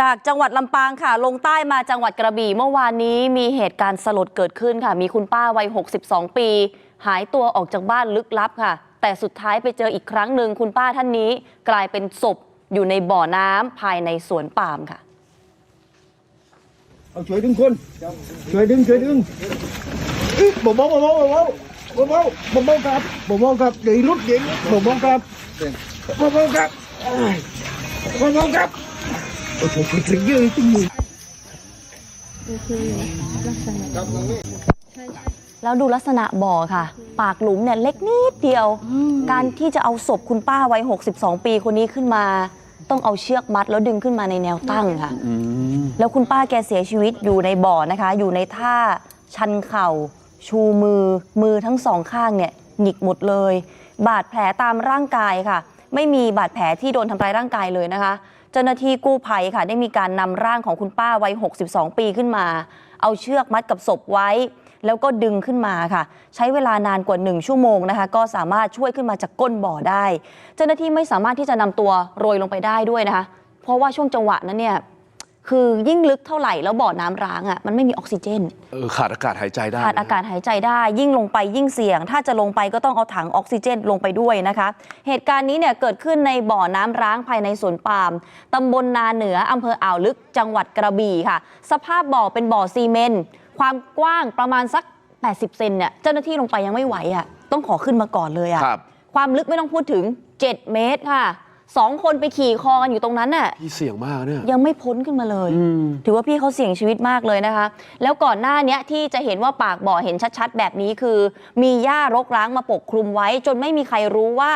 จากจังหวัดลำปางค่ะ ลงใต้มาจังหวัดกระบี่เมื่อวานนี้มีเหตุการณ์สลดเกิดขึ้นค่ะ มีคุณป้าวัย 62 ปี หายตัวออกจากบ้านลึกลับค่ะ แต่สุดท้ายไปเจออีกครั้งหนึ่งคุณป้าท่านนี้กลายเป็นศพอยู่ในบ่อน้ำภายในสวนปาล์มค่ะ เอาช่วยดึงคนช่วยดึงช่วยดึงอึ๊บเบาๆเบาๆเบาๆเบาๆเบาๆครับเบาๆครับเดี๋ยวรุดเดี๋ยวเบาๆครับเบาๆครับเอ้ยเบาๆครับ โอ้โหถึงเยอะจริงแล้วดูลักษณะบ่อค่ะ ปากหลุมเนี่ยเล็กนิดเดียว การที่จะเอาศพคุณป้าวัย 62 ปีคนนี้ขึ้นมา ต้องเอาเชือกมัดแล้วดึงขึ้นมาในแนวตั้งค่ะ แล้วคุณป้าแกเสียชีวิตอยู่ในบ่อนะคะ อยู่ในท่าชันเข่า ชูมือ มือทั้งสองข้างเนี่ยหงิกหมดเลย บาดแผลตามร่างกายค่ะ ไม่มีบาดแผลที่โดนทำร้ายร่างกายเลยนะคะ เจ้าหน้าที่กู้ภัยค่ะได้มีการนำร่างของคุณป้าวัย 62 ปีขึ้นมา เอาเชือกมัดกับศพไว้ แล้วก็ดึงขึ้นมาค่ะ ใช้เวลานานกว่า 1 ชั่วโมงนะคะ ก็สามารถช่วยขึ้นมาจากก้นบ่อได้ เจ้าหน้าที่ไม่สามารถที่จะนำตัวโรยลงไปได้ด้วยนะคะ เพราะว่าช่วงจังหวะนั้นเนี่ย คือยิ่งลึกเท่าไหร่แล้วบ่อน้ำร้างอะมันไม่มีออกซิเจน เออขาดอากาศหายใจได้ขาดอากาศหายใจได้ ยิ่งลงไปยิ่งเสี่ยง ถ้าจะลงไปก็ต้องเอาถังออกซิเจนลงไปด้วยนะคะ เหตุการณ์นี้เนี่ยเกิดขึ้นในบ่อน้ำร้างภายในสวนปาล์มตำบลนาเหนืออำเภออ่าวลึกจังหวัดกระบี่ค่ะ สภาพบ่อเป็นบ่อซีเมนต์ความกว้างประมาณสัก 80 เซนเนี่ยเจ้าหน้าที่ลงไปยังไม่ไหวอะต้องขอขึ้นมาก่อนเลยอะ ครับ ความลึกไม่ต้องพูดถึง 7 เมตรค่ะ สองคนไปขี่คอกันอยู่ตรงนั้นน่ะ พี่เสี่ยงมากเนี่ย ยังไม่พ้นขึ้นมาเลยอืมถือว่าพี่เขาเสี่ยงชีวิตมากเลยนะคะ แล้วก่อนหน้าเนี้ยที่จะเห็นว่าปากบ่อเห็นชัดๆ แบบนี้คือ มีหญ้ารกร้างมาปกคลุมไว้ จนไม่มีใครรู้ว่า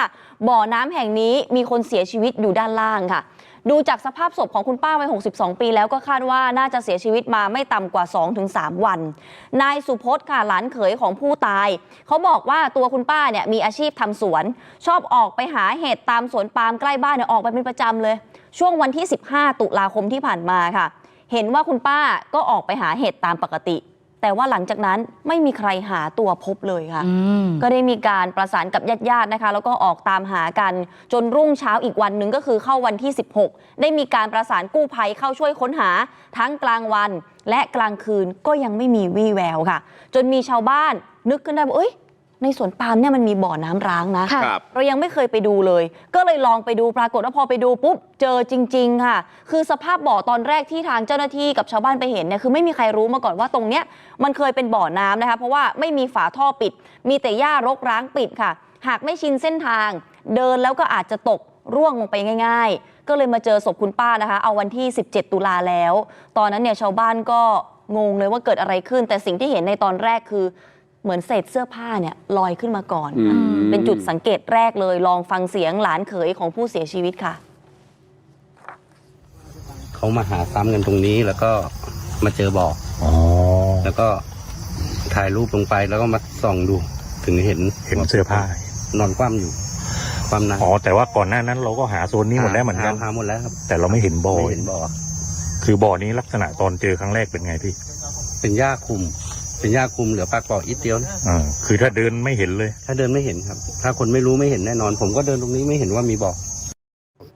บ่อน้ำแห่งนี้มีคนเสียชีวิตอยู่ด้านล่างค่ะ ดูจากสภาพศพของคุณป้าวัย 62 ปีแล้วก็คาดว่าน่าจะเสียชีวิตมาไม่ต่ำกว่า 2-3 วัน นายสุพจน์ค่ะหลานเขยของผู้ตาย เขาบอกว่าตัวคุณป้าเนี่ยมีอาชีพทำสวน ชอบออกไปหาเห็ดตามสวนปาล์มใกล้บ้านเนี่ยออกไปเป็นประจำเลย ช่วงวันที่ 15 ตุลาคมที่ผ่านมาค่ะ เห็นว่าคุณป้าก็ออกไปหาเห็ดตามปกติ แต่ว่าหลังจากนั้นไม่มีใครหาตัวพบเลยค่ะ ก็ได้มีการประสานกับญาติๆนะคะ แล้วก็ออกตามหากันจนรุ่งเช้าอีกวันหนึ่งก็คือเข้าวันที่ 16 ได้มีการประสานกู้ภัยเข้าช่วยค้นหา ทั้งกลางวัน และกลางคืนก็ยังไม่มีวี่แววค่ะ จนมีชาวบ้านนึกขึ้นได้ว่าเอ้ย ในสวนปาล์มเนี่ยมันมีบ่อน้ำร้างนะค่ะครับ เรายังไม่เคยไปดูเลย ก็เลยลองไปดูปรากฏว่าพอไปดูปุ๊บเจอจริง ๆ ค่ะ คือสภาพบ่อตอนแรกที่ทางเจ้าหน้าที่กับชาวบ้านไปเห็นเนี่ยคือไม่มีใครรู้มาก่อนว่าตรงเนี้ยมันเคยเป็นบ่อน้ำนะคะเพราะว่าไม่มีฝาท่อปิด มีแต่หญ้ารกร้างปิดค่ะ หากไม่ชินเส้นทาง เดินแล้วก็อาจจะตกร่วงลงไปง่าย ๆ ก็เลยมาเจอศพคุณป้านะคะ เอาวันที่ 17 ตุลาแล้ว ตอนนั้นเนี่ยชาวบ้านก็งงเลยว่าเกิดอะไรขึ้น แต่สิ่งที่เห็นในตอนแรกคือ เหมือนเศษเสื้อผ้าเนี่ยลอยขึ้นมาก่อน อืม เป็นจุดสังเกตแรกเลย ลองฟังเสียงหลานเขยของผู้เสียชีวิตค่ะ เขามาหาซ้ำกันตรงนี้แล้วก็มาเจอบ่ออ๋อ แล้วก็ถ่ายรูปลงไปแล้วก็มาส่องดู ถึงเห็นเห็นเสื้อผ้า นอนคว่ำอยู่ความหนาอ๋อ แต่ว่าก่อนหน้านั้นเราก็หาโซนนี้หมดแล้วเหมือนกัน หาหมดแล้วครับแต่เราไม่เห็นบ่อไม่เห็นบ่อคือบ่อนี้ลักษณะตอนเจอครั้งแรกเป็นไงพี่ เป็นหญ้าคลุม เป็นหญ้าคลุมเหลือปากบ่ออีกเดียวนะอ่าคือถ้าเดินไม่เห็นเลย ถ้าเดินไม่เห็นครับ ถ้าคนไม่รู้ไม่เห็นแน่นอน ผมก็เดินตรงนี้ไม่เห็นว่ามีบ่อ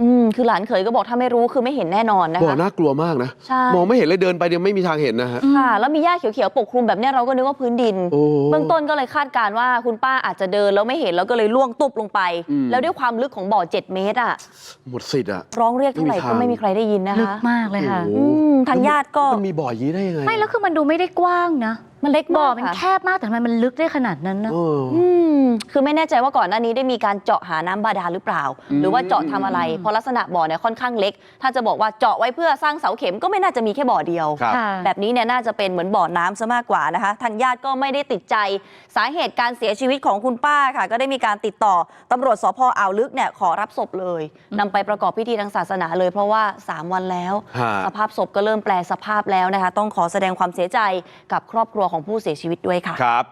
อืมคือหลานเขยก็บอกถ้าไม่รู้คือไม่เห็นแน่นอนนะบ่อคะ น่ากลัวมากนะ ใช่ มองไม่เห็นเลยเดินไปเดียวไม่มีทางเห็นนะฮะ ค่ะแล้วมีหญ้าเขียวๆปกคลุมแบบเนี้ยเราก็นึกว่าพื้นดิน โอ้ เบื้องต้นก็เลยคาดการณ์ว่าคุณป้าอาจจะเดินแล้วไม่เห็นแล้วก็เลยล่วงตุบลงไป อืม แล้วด้วยความลึกของบ่อ 7 เมตรอะหมดสิทธิ์อะ ร้องเรียกเท่าไหร่ไม่มีก็ทางไม่มีใครได้ยินนะลึกคะมากเลยค่ะ โอ้โหอืมทางญาติก็ มันมีบ่ออย่างนี้ได้ยังไงไม่ แล้วคือมันดูไม่ได้กว้างนะ มันเล็กบ่อมากมันค่ะ แคบมากแต่ทำไมมันลึกได้ขนาดนั้นนะ เออ อืมคือไม่แน่ใจว่าก่อนหน้านี้ได้มีการเจาะหาน้ำบาดาลหรือเปล่า อืม หรือว่าเจาะทำอะไรเพราะลักษณะบ่อเนี่ยค่อนข้างเล็ก ถ้าจะบอกว่าเจาะไว้เพื่อสร้างเสาเข็มก็ไม่น่าจะมีแค่บ่อเดียว ครับ ค่ะ แบบนี้เนี่ยน่าจะเป็นเหมือนบ่อน้ำซะมากกว่านะคะ ทางญาติก็ไม่ได้ติดใจสาเหตุการเสียชีวิตของคุณป้าค่ะ ก็ได้มีการติดต่อตำรวจสพอ่าวลึกเนี่ยขอรับศพเลยนำไปประกอบพิธีทางศาสนาเลย เพราะว่า 3 วันแล้ว ฮะ สภาพศพก็เริ่มแปลสภาพแล้วนะคะ ต้องขอแสดงความเสียใจกับครอบครัวของผู้เสียชีวิตด้วยค่ะครับ